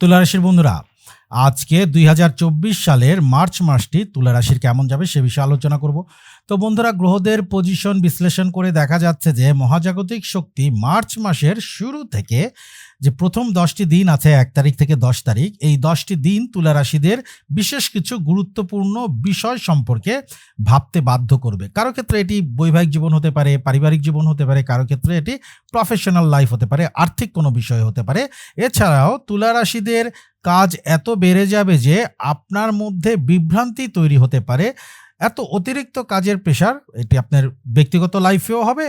তুলা রাশির বন্ধুরা, আজকে দুই হাজার চব্বিশ সালের মার্চ মাসটি তুলারাশির কেমন যাবে সে বিষয়ে আলোচনা করব। তো বন্ধুরা, গ্রহদের পজিশন বিশ্লেষণ করে দেখা যাচ্ছে যে মহাজাগতিক শক্তি মার্চ মাসের শুরু থেকে যে প্রথম দশটি দিন আছে, এক তারিখ থেকে দশ তারিখ, এই দশটি দিন তুলা রাশিদের বিশেষ কিছু গুরুত্বপূর্ণ বিষয় সম্পর্কে ভাবতে বাধ্য করবে। কারও ক্ষেত্রে এটি বৈবাহিক জীবন হতে পারে, পারিবারিক জীবন হতে পারে, কারও ক্ষেত্রে এটি প্রফেশনাল লাইফ হতে পারে, আর্থিক কোনো বিষয় হতে পারে। এছাড়াও তুলা রাশিদের কাজ এত বেড়ে যাবে যে আপনার মধ্যে বিভ্রান্তি তৈরি হতে পারে এত অতিরিক্ত কাজের প্রেশার এটি আপনার ব্যক্তিগত লাইফেও হবে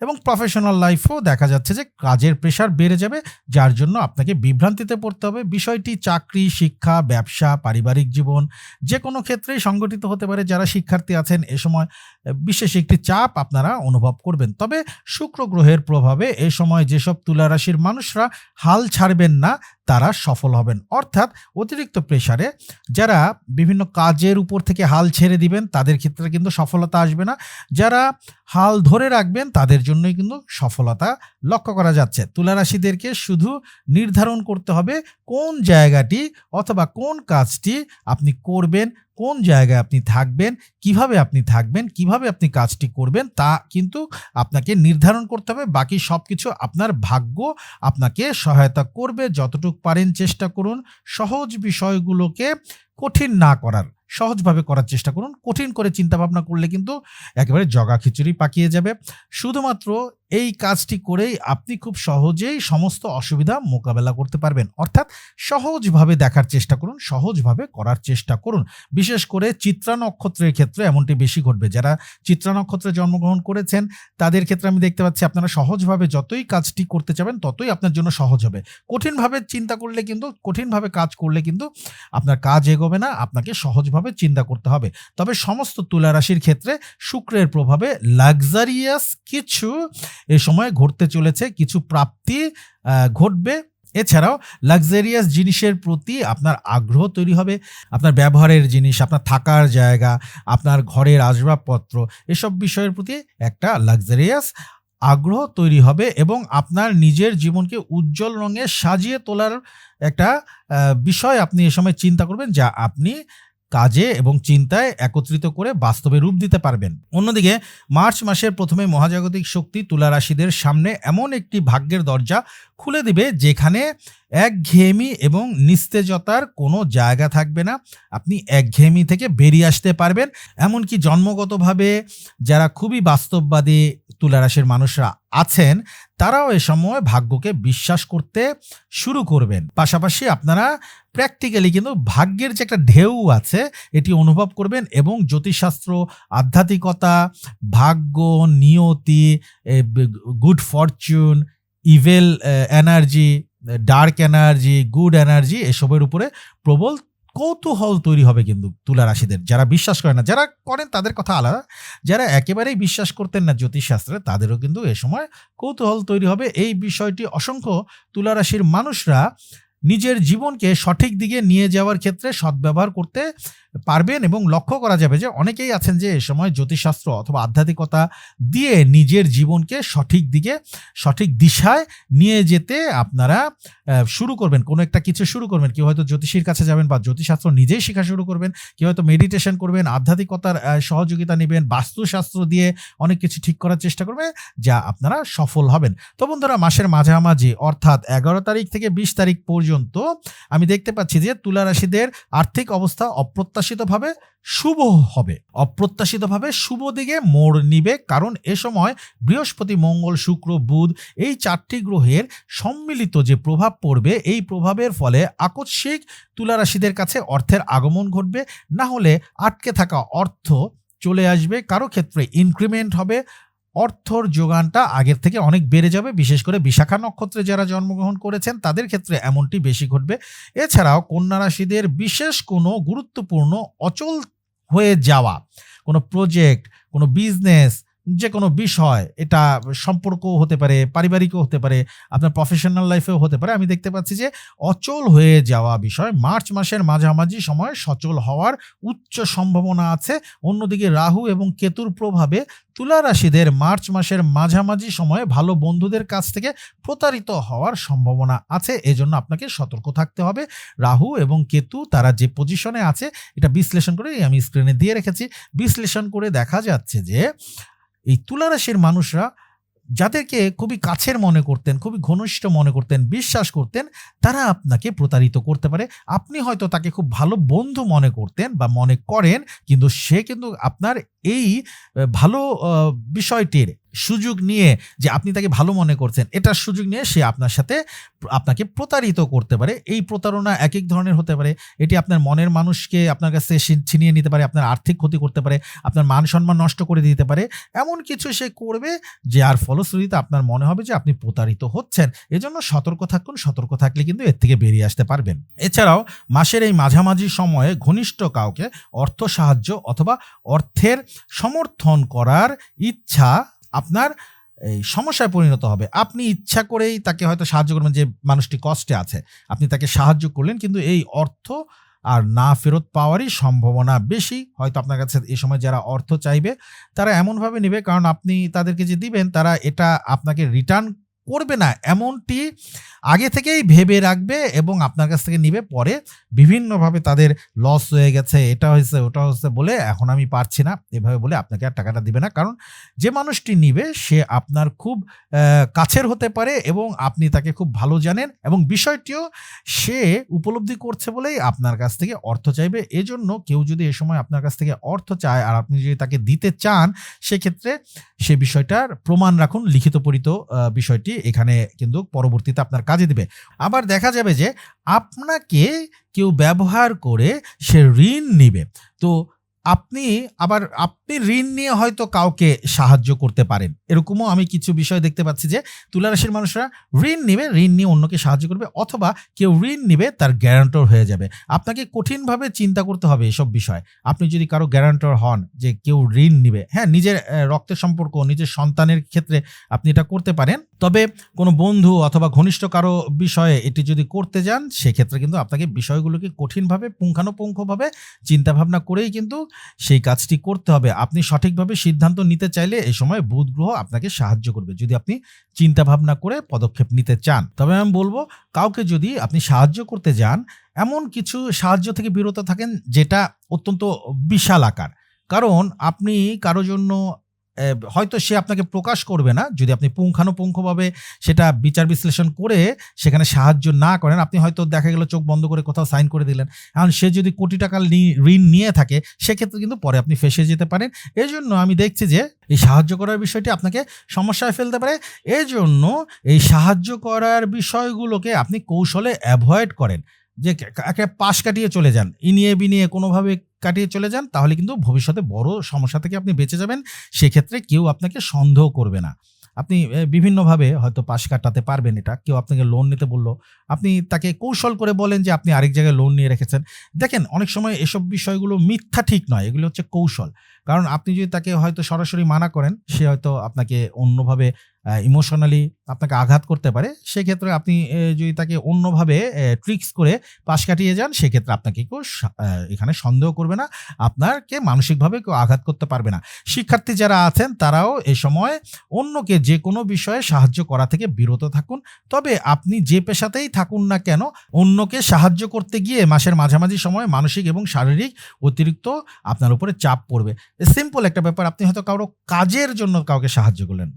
এবং প্রফেশনাল লাইফেও দেখা যাচ্ছে যে কাজের প্রেশার বেড়ে যাবে, যার জন্য আপনাকে বিভ্রান্তিতে পড়তে হবে। বিষয়টি চাকরি, শিক্ষা, ব্যবসা, পারিবারিক জীবন যে কোনো ক্ষেত্রেই সংগঠিত হতে পারে। যারা শিক্ষার্থী আছেন, এ সময় বিশেষ একটি চাপ আপনারা অনুভব করবেন। তবে শুক্র গ্রহের প্রভাবে এ সময় যেসব তুলারাশির মানুষরা হাল ছাড়বেন না, তারা সফল হবেন। অর্থাৎ অতিরিক্ত প্রেশারে যারা বিভিন্ন কাজের উপর থেকে হাল ছেড়ে দিবেন, তাদের ক্ষেত্রে কিন্তু সফলতা আসবে না। যারা হাল ধরে রাখবেন, তাদের জন্যই কিন্তু সফলতা লক্ষ্য করা যাচ্ছে। তুলা রাশিদেরকে শুধু নির্ধারণ করতে হবে কোন জায়গাটি অথবা কোন কাজটি আপনি করবেন কোন জায়গায় আপনি থাকবেন, কীভাবে আপনি থাকবেন, কীভাবে আপনি কাজটি করবেন, তা কিন্তু আপনাকে নির্ধারণ করতে হবে। বাকি সব কিছু আপনার ভাগ্য আপনাকে সহায়তা করবে। যতটুকু পারেন চেষ্টা করুন। সহজ বিষয়গুলোকে কঠিন না করার, সহজভাবে করার চেষ্টা করুন। কঠিন করে চিন্তা ভাবনা করলে কিন্তু একেবারে জগা খিচুড়ি পাকিয়ে যাবে। শুধুমাত্র এই কাজটি করেই আপনি খুব সহজেই সমস্ত অসুবিধা মোকাবেলা করতে পারবেন। অর্থাৎ সহজভাবে দেখার চেষ্টা করুন, সহজভাবে করার চেষ্টা করুন। বিশেষ করে চিত্রা নক্ষত্রের ক্ষেত্রে এমনটি বেশি ঘটবে। যারা চিত্রা নক্ষত্রে জন্মগ্রহণ করেছেন, তাদের ক্ষেত্রে আমি দেখতে পাচ্ছি আপনারা সহজভাবে যতই কাজটি করতে চাবেন ততই আপনার জন্য সহজ হবে। কঠিনভাবে চিন্তা করলে কিন্তু, কঠিনভাবে কাজ করলে কিন্তু আপনার কাজ এগোবে না, আপনাকে সহজভাবে চিন্তা করতে হবে। তবে সমস্ত তুলা রাশির ক্ষেত্রে শুক্রের প্রভাবে লাক্সারিয়াস কিছু এ সময় ঘটতে চলেছে, কিছু প্রাপ্তি ঘটবে। এছাড়াও লাক্সারিয়াস জিনিসের প্রতি আপনার আগ্রহ তৈরি হবে, আপনার ব্যবহারের জিনিস, আপনার থাকার জায়গা, আপনার ঘরের আসবাবপত্র, এসব বিষয়ের প্রতি একটা লাক্সারিয়াস আগ্রহ তৈরি হবে এবং আপনার নিজের জীবনকে উজ্জ্বল রঙে সাজিয়ে তোলার একটা বিষয় আপনি এ সময় চিন্তা করবেন যা আপনি কাজে এবং চিন্তায় একত্রিত করে বাস্তবে রূপ দিতে পারবেন। অন্যদিকে, মার্চ মাসের প্রথমে মহাজাগতিক শক্তি তুলা রাশিদের সামনে এমন একটি ভাগ্যের দরজা খুলে দিবে যেখানে একঘেয়েমি এবং নিস্তেজতার কোনো জায়গা থাকবে না। আপনি একঘেয়েমি থেকে বেরিয়ে আসতে পারবেন। এমনকি জন্মগতভাবে যারা খুবই বাস্তববাদী তুলা রাশির মানুষরা আছেন, তারাও এ সময় ভাগ্যকে বিশ্বাস করতে শুরু করবেন। পাশাপাশি আপনারা প্র্যাকটিক্যালি কিন্তু ভাগ্যের যে একটা ঢেউ আছে, এটি অনুভব করবেন এবং জ্যোতিষশাস্ত্র, আধ্যাত্মিকতা, ভাগ্য, নিয়তি good fortune evil energy dark energy good energy এসবের উপরে প্রবল কৌতূহল তৈরি হবে কিন্তু তুলা রাশিদের যারা বিশ্বাস করে না, যারা করেন তাদের কথা আলাদা। যারা একেবারেই বিশ্বাস করতেন না জ্যোতিষশাস্ত্রে, তাদেরও কিন্তু এ সময় কৌতূহল তৈরি হবে। এই বিষয়টি অসংখ্য তুলা রাশির মানুষরা নিজের জীবনকে সঠিক দিকে নিয়ে যাওয়ার ক্ষেত্রে সদ্ব্যবহার করতে পারবেন এবং লক্ষ্য করা যাবে যে অনেকেই আছেন যে এ সময় জ্যোতিষশাস্ত্র অথবা আধ্যাত্মিকতা দিয়ে নিজের জীবনকে সঠিক দিকে, সঠিক দিশায় নিয়ে যেতে আপনারা শুরু করবেন। কোনো একটা কিছু শুরু করবেন। কেউ হয়তো জ্যোতিষীর কাছে যাবেন বা জ্যোতিষশাস্ত্র নিজেই শেখা শুরু করবেন। কেউ হয়তো মেডিটেশন করবেন, আধ্যাত্মিকতার সহযোগিতা নেবেন, বাস্তুশাস্ত্র দিয়ে অনেক কিছু ঠিক করার চেষ্টা করবে যা আপনারা সফল হবেন। তো বন্ধুরা, মাসের মাঝামাঝি অর্থাৎ এগারো তারিখ থেকে বিশ তারিখ পর্যন্ত আমি দেখতে পাচ্ছি যে তুলা রাশিদের আর্থিক অবস্থা অপ্রত্যাশিতভাবে শুভ হবে। অপ্রত্যাশিতভাবে শুভ দিকে মোড় নিবে কারণ এ সময় বৃহস্পতি, মঙ্গল, শুক্র, বুধ এই চারটি গ্রহের সম্মিলিত যে প্রভাব পড়বে, এই প্রভাবের ফলে আকস্মিক তুলারাশিদের কাছে অর্থের আগমন ঘটবে। না হলে আটকে থাকা অর্থ চলে আসবে। কারও ক্ষেত্রে ইনক্রিমেন্ট হবে। অর্থর যোগানটা আগের থেকে অনেক বেড়ে যাবে, বিশেষ করে বিশাখা নক্ষত্রে যারা জন্মগ্রহণ করেছেন, তাদের ক্ষেত্রে এমনটি বেশি ঘটবে। এছাড়াও কন্যা রাশিদের বিশেষ কোনো গুরুত্বপূর্ণ অচল হয়ে যাওয়া, কোনো প্রজেক্ট কোনো বিজনেস যে কোনো বিষয়, এটা সম্পর্ক হতে পারে, পারিবারিকও হতে পারে, আপনার প্রফেশনাল লাইফেও হতে পারে। আমি দেখতে পাচ্ছি যে অচল হয়ে যাওয়া বিষয়, মার্চ মাসের মাঝামাঝি সময় সচল হওয়ার উচ্চ সম্ভাবনা আছে। অন্যদিকে রাহু এবং কেতুর প্রভাবে তুলা রাশিদের মার্চ মাসের মাঝামাঝি সময়ে ভালো বন্ধুদের কাছ থেকে প্রতারিত হওয়ার সম্ভাবনা আছে। এজন্য আপনাকে সতর্ক থাকতে হবে। রাহু এবং কেতু তারা যে পজিশনে আছে, এটা বিশ্লেষণ করে আমি স্ক্রিনে দিয়ে রেখেছি। বিশ্লেষণ করে দেখা যাচ্ছে যে এই তুলারাশির মানুষরা যাদেরকে খুবই কাছের মনে করতেন, খুবই ঘনিষ্ঠ মনে করতেন, বিশ্বাস করতেন, তারা আপনাকে প্রতারিত করতে পারে। আপনি হয়তো তাকে খুব ভালো বন্ধু মনে করতেন বা মনে করেন, কিন্তু সে কিন্তু আপনার এই ভালো বিষয়টির সুযোগ নিয়ে যে আপনি তাকে ভালো মনে করছেন, এটার সুযোগ নিয়ে সে আপনার সাথে আপনাকে প্রতারিত করতে পারে। এই প্রতারণা এক এক ধরনের হতে পারে। এটি আপনার মনের মানুষকে আপনার কাছে ছিনিয়ে নিতে পারে, আপনার আর্থিক ক্ষতি করতে পারে, আপনার মান সম্মান নষ্ট করে দিতে পারে। এমন কিছু সে করবে যে আর ফলশ্রুতিতে আপনার মনে হবে যে আপনি প্রতারিত হচ্ছেন। এজন্য সতর্ক থাকুন, সতর্ক থাকলে কিন্তু এর থেকে বেরিয়ে আসতে পারবেন। এছাড়াও মাসের এই মাঝামাঝি সময়ে ঘনিষ্ঠ কাউকে অর্থ সাহায্য অথবা অর্থের সমর্থন করার ইচ্ছা আপনার, এই সমস্যায় পরিণত হবে। আপনি ইচ্ছা করেই তাকে হয়তো সাহায্য করবেন যে মানুষটি কষ্টে আছে। আপনি তাকে সাহায্য করলেন, কিন্তু এই অর্থ আর না ফেরত পাওয়ারই সম্ভাবনা বেশি। হয়তো আপনার কাছে এই সময় যারা অর্থ চাইবে, তারা এমনভাবে নেবে, কারণ আপনি তাদেরকে যে দিবেন, তারা এটা আপনাকে রিটার্ন করবে না। এমনটি আগে থেকেই ভেবে রাখবে এবং আপনার কাছ থেকে নিবে। পরে বিভিন্নভাবে তাদের লস হয়ে গেছে, এটা হয়েছে, ওটা হয়েছে বলে এখন আমি পারছি না। এভাবে বলে আপনাকে আর টাকাটা দিবে না। কারণ যে মানুষটি নিবে, সে আপনার খুব কাছের হতে পারে এবং আপনি তাকে খুব ভালো জানেন এবং বিষয়টিও সে উপলব্ধি করছে বলেই আপনার কাছ থেকে অর্থ চাইবে। এজন্য কেউ যদি এ সময় আপনার কাছ থেকে অর্থ চায় আর আপনি যদি তাকে দিতে চান, সেক্ষেত্রে সে বিষয়টার প্রমাণ রাখুন, লিখিত পরিত বিষয়টি এখানে কিন্তু পরবর্তীতে আপনার কাজে দিবে। আবার দেখা যাবে যে আপনাকে কেউ ব্যবহার করে সে ঋণ নিবে। তো আপনি আবার আপনি ঋণ নিয়ে হয়তো কাউকে সাহায্য করতে পারেন। এরকমও আমি কিছু বিষয় দেখতে পাচ্ছি যে, তুলারাশির মানুষরা ঋণ নিবে, ঋণ নিয়ে অন্যকে সাহায্য করবে, অথবা কেউ ঋণ নিবে, তার গ্যারান্টর হয়ে যাবে। আপনাকে কঠিনভাবে চিন্তা করতে হবে এসব বিষয়। আপনি যদি কারও গ্যারান্টর হন যে কেউ ঋণ নিবে হ্যাঁ নিজের রক্তের সম্পর্ক, নিজের সন্তানের ক্ষেত্রে আপনি এটা করতে পারেন। তবে কোনো বন্ধু অথবা ঘনিষ্ঠ কারও বিষয়ে এটি যদি করতে যান, সেক্ষেত্রে কিন্তু আপনাকে বিষয়গুলোকে কঠিনভাবে, পুঙ্খানুপুঙ্খভাবে চিন্তাভাবনা করেই কিন্তু সেই কাজটি করতে হবে। আপনি সঠিকভাবে সিদ্ধান্ত নিতে চাইলে এ সময় বুধ গ্রহ আপনাকে সাহায্য করবে। যদি আপনি চিন্তা ভাবনা করে পদক্ষেপ নিতে চান, তবে আমি বলব কাউকে যদি আপনি সাহায্য করতে যান, এমন কিছু সাহায্য থেকে বিরত থাকেন যেটা অত্যন্ত বিশাল আকার। কারণ আপনি কারও জন্য হয়তো সে আপনাকে প্রকাশ করবে না, যদি আপনি পুঙ্খানুপুঙ্খভাবে সেটা বিচার বিশ্লেষণ করে সেখানে সাহায্য না করেন, আপনি হয়তো দেখা গেল চোখ বন্ধ করে কোথাও সাইন করে দিলেন। এখন সে যদি কোটি টাকা নি- ঋণ নিয়ে থাকে, সেক্ষেত্রে কিন্তু পরে আপনি ফেসে যেতে পারেন। এই জন্য আমি দেখছি যে এই সাহায্য করার বিষয়টি আপনাকে সমস্যায় ফেলতে পারে। এই জন্য এই সাহায্য করার বিষয়গুলোকে আপনি কৌশলে অ্যাভয়েড করেন। যে কা- একে পাশ কাটিয়ে চলে যান। ইনিয়ে বিনিয়ে কোনোভাবে কাটিয়ে চলে যান, তাহলে কিন্তু ভবিষ্যতে বড় সমস্যা থেকে আপনি বেঁচে যাবেন। সেক্ষেত্রে কেউ আপনাকে সন্দেহ করবে না। আপনি বিভিন্নভাবে হয়তো পাশ কাটাতে পারবেন এটা। কেউ আপনাকে লোন নিতে বলল। আপনি তাকে কৌশল করে বলেন যে আপনি আরেক জায়গায় লোন নিয়ে রেখেছেন। দেখেন, অনেক সময় এসব বিষয়গুলো মিথ্যা ঠিক নয়, এগুলো হচ্ছে কৌশল। কারণ আপনি যদি তাকে হয়তো সরাসরি মানা করেন, সে হয়তো আপনাকে অন্যভাবে ইমোশনালি আপনাকে আঘাত করতে পারে, সেক্ষেত্রে আপনি যদি তাকে অন্যভাবে ট্রিক্স করে পাশ কাটিয়ে যান, সেক্ষেত্রে আপনাকে কেউ এখানে সন্দেহ করবে না, আপনাকে মানসিকভাবে কেউ আঘাত করতে পারবে না। শিক্ষার্থী যারা আছেন, তারাও এ সময় অন্যকে যে কোনো বিষয়ে সাহায্য করা থেকে বিরত থাকুন। তবে আপনি যে পেশাতেই থাকুন না কেন, অন্যকে সাহায্য করতে গিয়ে মাসের মাঝামাঝি সময় মানসিক এবং শারীরিক অতিরিক্ত আপনার উপরে চাপ পড়বে। সিম্পল একটা ব্যাপার, আপনি হয়তো কারও কাজের জন্য কাউকে সাহায্য করলেন।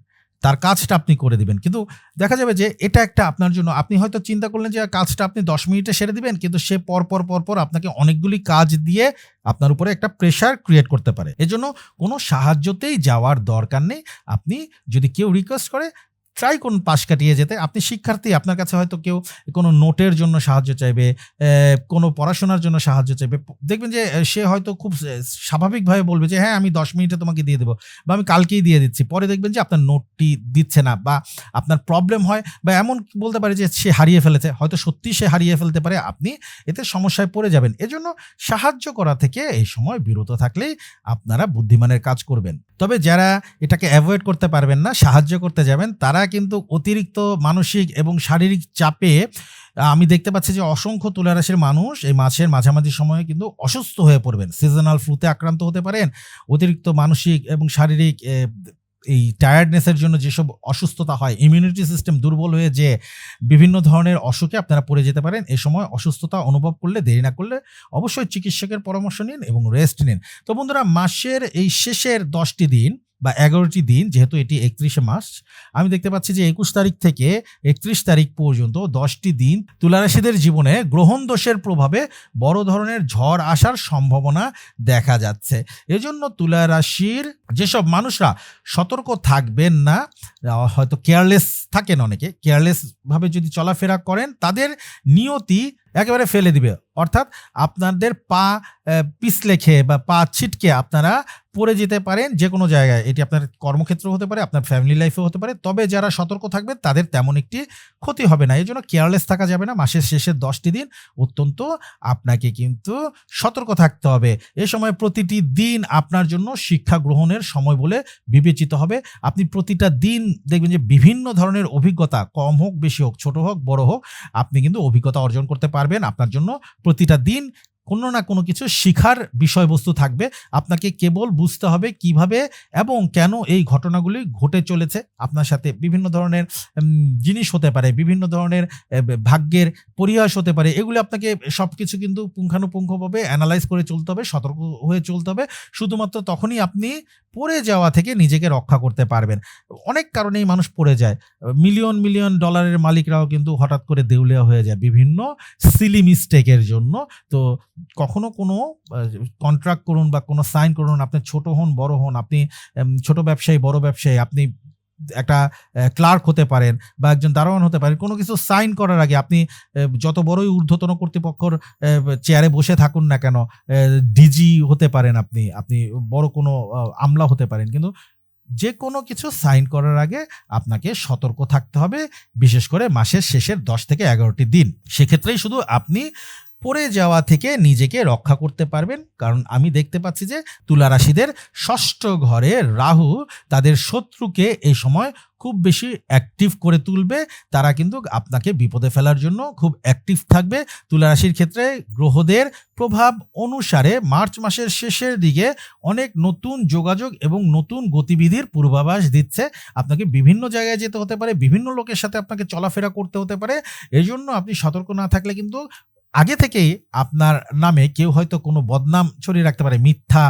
তার কাজটা আপনি করে দিবেন। কিন্তু দেখা যাবে যে এটা একটা আপনার জন্য, আপনি হয়তো চিন্তা করলেন যে কাজটা আপনি দশ মিনিটে সেরে দিবেন, কিন্তু সে পরপর পরপর পর পর আপনাকে অনেকগুলি কাজ দিয়ে আপনার উপরে একটা প্রেশার ক্রিয়েট করতে পারে। এজন্য কোনো সাহায্যতেই যাওয়ার দরকার নেই। আপনি যদি কেউ রিকোয়েস্ট করে ট্রাই করুন পাশ কাটিয়ে যেতে। আপনি শিক্ষার্থী, আপনার কাছে হয়তো কেউ কোনো নোটের জন্য সাহায্য চাইবে কোনো পড়াশোনার জন্য সাহায্য চাইবে। দেখবেন যে সে হয়তো খুব স্বাভাবিকভাবে বলবে যে হ্যাঁ আমি দশ মিনিটে তোমাকে দিয়ে দেবো বা আমি কালকেই দিয়ে দিচ্ছি। পরে দেখবেন যে, আপনার নোটটি দিচ্ছে না বা আপনার প্রবলেম হয় বা এমন বলতে পারে যে, সে হারিয়ে ফেলেছে। হয়তো সত্যি সে হারিয়ে ফেলতে পারে, আপনি এতে সমস্যায় পড়ে যাবেন। এজন্য সাহায্য করা থেকে এই সময় বিরত থাকলেই আপনারা বুদ্ধিমানের কাজ করবেন। তবে যারা এটাকে অ্যাভয়েড করতে পারবেন না, সাহায্য করতে যাবেন, তারা কিন্তু অতিরিক্ত মানসিক এবং শারীরিক চাপে আমি দেখতে পাচ্ছি যে অসংখ্য তুলারাশির মানুষ এই মাসের মাঝামাঝি সময়ে কিন্তু অসুস্থ হয়ে পড়বেন। সিজনাল ফ্লুতে আক্রান্ত হতে পারেন। অতিরিক্ত মানসিক এবং শারীরিক এই টায়ার্ডনেসের জন্য যেসব অসুস্থতা হয় ইমিউনিটি সিস্টেম দুর্বল হয়ে যে বিভিন্ন ধরনের অসুখে আপনারা পড়ে যেতে পারেন, এ সময় অসুস্থতা অনুভব করলে, দেরি না করলে অবশ্যই চিকিৎসকের পরামর্শ নিন এবং রেস্ট নিন। তো বন্ধুরা, মাসের এই শেষের দশটি দিন বা এগারোটি দিন, যেহেতু এটি একত্রিশে মাস আমি দেখতে পাচ্ছি যে একুশ তারিখ থেকে একত্রিশ তারিখ পর্যন্ত দশটি দিন তুলারাশিদের জীবনে গ্রহণ দোষের প্রভাবে বড় ধরনের ঝড় আসার সম্ভাবনা দেখা যাচ্ছে। এজন্য তুলা রাশির যেসব মানুষরা সতর্ক থাকবেন না হয়তো কেয়ারলেস থাকেন অনেকে কেয়ারলেসভাবে যদি চলাফেরা করেন, তাদের নিয়তি একেবারে ফেলে দিবে। অর্থাৎ আপনাদের পা পিছলে খেয়ে বা পা ছিটকে আপনারা পড়ে যেতে পারেন যে কোনো জায়গায়। এটি আপনার কর্মক্ষেত্র হতে পারে, আপনার ফ্যামিলি লাইফেও হতে পারে। তবে যারা সতর্ক থাকবে তাদের তেমন একটি ক্ষতি হবে না। এই জন্য কেয়ারলেস থাকা যাবে না। মাসের শেষের দশটি দিন অত্যন্ত আপনাকে কিন্তু সতর্ক থাকতে হবে। এ সময় প্রতিটি দিন আপনার জন্য শিক্ষা গ্রহণের সময় বলে বিবেচিত হবে। আপনি প্রতিটা দিন দেখবেন যে বিভিন্ন ধরনের অভিজ্ঞতা, কম হোক, বেশি হোক, ছোট হোক, বড় হোক, আপনি কিন্তু অভিজ্ঞতা অর্জন করতে পারবেন আপনার জন্য প্রতিটা দিন কোনো না কোনো কিছু শিখার বিষয়বস্তু থাকবে। আপনাকে কেবল বুঝতে হবে কীভাবে এবং কেন এই ঘটনাগুলি ঘটে চলেছে। আপনার সাথে বিভিন্ন ধরনের জিনিস হতে পারে, বিভিন্ন ধরনের ভাগ্যের পরিহাস হতে পারে। এগুলি আপনাকে সব কিছু কিন্তু পুঙ্খানুপুঙ্খভাবে অ্যানালাইজ করে চলতে হবে, সতর্ক হয়ে চলতে হবে। শুধুমাত্র তখনই আপনি পড়ে যাওয়া থেকে নিজেকে রক্ষা করতে পারবেন। অনেক কারণেই মানুষ পড়ে যায়। মিলিয়ন মিলিয়ন ডলারের মালিকরাও কিন্তু হঠাৎ করে দেউলিয়া হয়ে যায় বিভিন্ন সিলি মিস্টেকের জন্য। তো কখনো কোনো কন্ট্রাক্ট করুন বা কোনো সাইন করুন, আপনি ছোট হন, বড় হন, আপনি ছোট ব্যবসায়ী, বড় ব্যবসায়ী, আপনি একটা ক্লার্ক হতে পারেন বা একজন দারোয়ান হতে পারেন, কোনো কিছু সাইন করার আগে আপনি যত বড়ই ঊর্ধ্বতন কর্তৃপক্ষর চেয়ারে বসে থাকুন না কেন ডিজি হতে পারেন আপনি আপনি বড় কোনো আমলা হতে পারেন। কিন্তু যে কোনো কিছু সাইন করার আগে আপনাকে সতর্ক থাকতে হবে, বিশেষ করে মাসের শেষের দশ থেকে এগারোটি দিন। সেক্ষেত্রেই শুধু আপনি পড়ে যাওয়া থেকে নিজেকে রক্ষা করতে পারবেন। কারণ আমি দেখতে পাচ্ছি যে তুলারাশিদের ষষ্ঠ ঘরে রাহু তাদের শত্রুকে এই সময় খুব বেশি অ্যাক্টিভ করে তুলবে। তারা কিন্তু আপনাকে বিপদে ফেলার জন্য খুব অ্যাক্টিভ থাকবে। তুলারাশির ক্ষেত্রে গ্রহদের প্রভাব অনুসারে মার্চ মাসের শেষের দিকে অনেক নতুন যোগাযোগ এবং নতুন গতিবিধির পূর্বাভাস দিচ্ছে। আপনাকে বিভিন্ন জায়গায় যেতে হতে পারে, বিভিন্ন লোকের সাথে আপনাকে চলাফেরা করতে হতে পারে। এই জন্য আপনি সতর্ক না থাকলে কিন্তু আগে থেকেই আপনার নামে কেউ হয়তো কোনো বদনাম ছড়িয়ে রাখতে পারে, মিথ্যা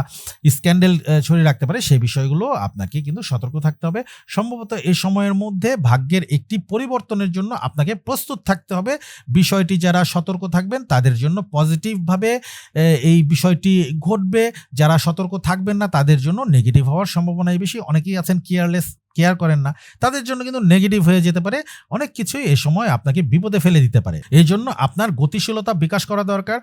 স্ক্যান্ডেল ছড়িয়ে রাখতে পারে, সেই বিষয়গুলো আপনাকে কিন্তু সতর্ক থাকতে হবে। সম্ভবত এই সময়ের মধ্যে ভাগ্যের একটি পরিবর্তনের জন্য আপনাকে প্রস্তুত থাকতে হবে। বিষয়টি যারা সতর্ক থাকবেন তাদের জন্য পজিটিভভাবে এই বিষয়টি ঘটবে। যারা সতর্ক থাকবেন না তাদের জন্য নেগেটিভ হওয়ার সম্ভাবনাই বেশি। অনেকেই আছেন কেয়ারলেস কেয়ার করেন না। তাদের জন্য কিন্তু নেগেটিভ হয়ে যেতে পারে। অনেক কিছুই এ সময় আপনাকে বিপদে ফেলে দিতে পারে। এই জন্য আপনার গতিশীলতা বিকাশ করা দরকার।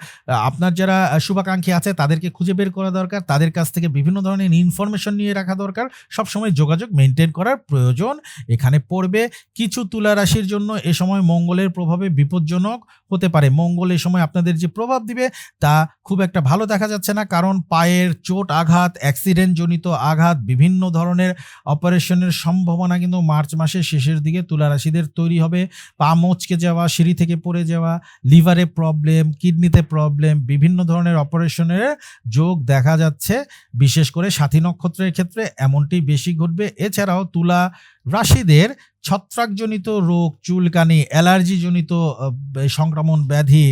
আপনার যারা শুভাকাঙ্ক্ষী আছে, তাদেরকে খুঁজে বের করা দরকার। তাদের কাছ থেকে বিভিন্ন ধরনের ইনফরমেশন নিয়ে রাখা দরকার। সবসময় যোগাযোগ মেনটেন করার প্রয়োজন এখানে পড়বে। কিছু তুলা রাশির জন্য এ সময় মঙ্গলের প্রভাবে বিপজ্জনক হতে পারে। মঙ্গল এ সময় আপনাদের যে প্রভাব দিবে, তা খুব একটা ভালো দেখা যাচ্ছে না। কারণ পায়ের চোট আঘাত অ্যাক্সিডেন্ট জনিত আঘাত, বিভিন্ন ধরনের অপারেশনের সম্ভাবনা কিন্তু মার্চ মাসের শেষের দিকে তুলা রাশিদের তৈরি হবে। পা মচকে যাওয়া, সিঁড়ি থেকে পড়ে যাওয়া, লিভারে প্রবলেম, কিডনিতে প্রবলেম, বিভিন্ন ধরনের অপারেশনের যোগ দেখা যাচ্ছে। বিশেষ করে সাথী নক্ষত্রের ক্ষেত্রে এমনটি বেশি ঘটবে। এছাড়াও তুলা রাশিদের ছত্রাকজনিত রোগ, চুলকানি, অ্যালার্জিজনিত সংক্রমণ, ব্যাধি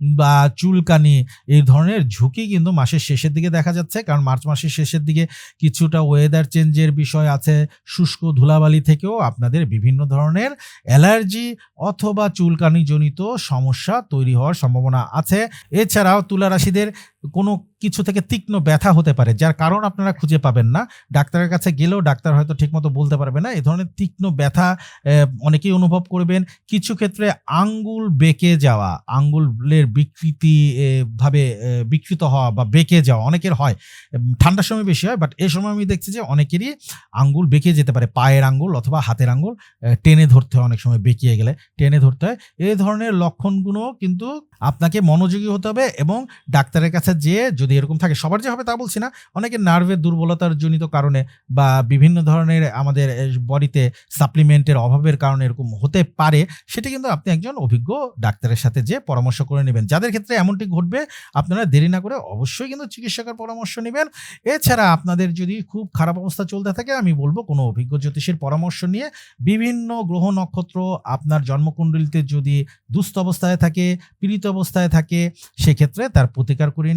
বা চুলকানি, এই ধরনের ঝুঁকি কিন্তু মাসের শেষের দিকে দেখা যাচ্ছে। কারণ মার্চ মাসের শেষের দিকে কিছুটা ওয়েদার চেঞ্জের বিষয় আছে। শুষ্ক ধুলাবালি থেকেও আপনাদের বিভিন্ন ধরনের অ্যালার্জি অথবা চুলকানিজনিত সমস্যা তৈরি হওয়ার সম্ভাবনা আছে। এছাড়াও তুলা রাশিদের কোনো কিছু থেকে তীক্ষ্ণ ব্যথা হতে পারে, যার কারণ আপনারা খুঁজে পাবেন না। ডাক্তারের কাছে গেলেও ডাক্তার হয়তো ঠিকমতো বলতে পারবে না। এই ধরনের তীক্ষ্ণ ব্যথা অনেকেই অনুভব করবেন। কিছু ক্ষেত্রে আঙ্গুল বেঁকে যাওয়া, আঙ্গুলের বিকৃতি ভাবে বিকৃত হওয়া বা বেঁকে যাওয়া অনেকের হয়। ঠান্ডার সময় বেশি হয় বাট এ সময় আমি দেখছি যে অনেকেরই আঙ্গুল বেঁকে যেতে পারে, পায়ের আঙ্গুল অথবা হাতের আঙ্গুল টেনে ধরতে হয় অনেক সময় বেঁকিয়ে গেলে, টেনে ধরতে হয়। এই ধরনের লক্ষণগুলো কিন্তু আপনাকে মনোযোগী হতে হবে এবং ডাক্তারের কাছে যেয়ে যদি এরকম থাকে, সবার যে হবে তা বলছি না। অনেকে নার্ভের দুর্বলতার জনিত কারণে বা বিভিন্ন ধরনের আমাদের বডিতে সাপ্লিমেন্টের অভাবের কারণে এরকম হতে পারে, সেটা কিন্তু আপনি একজন অভিজ্ঞ ডাক্তারের সাথে যে পরামর্শ করে নেবেন। যাদের ক্ষেত্রে এমনটি ঘটবে, আপনারা দেরি না করে অবশ্যই কিন্তু চিকিৎসকের পরামর্শ নেবেন। এছাড়া আপনাদের যদি খুব খারাপ অবস্থা চলতে থাকে, আমি বলব কোনো অভিজ্ঞ জ্যোতিষীর পরামর্শ নিয়ে বিভিন্ন গ্রহ নক্ষত্র আপনার জন্মকুণ্ডলিতে যদি দুস্থ অবস্থায় থাকে, পীড়িত অবস্থায় থাকে, সেক্ষেত্রে তার প্রতিকার করিয়ে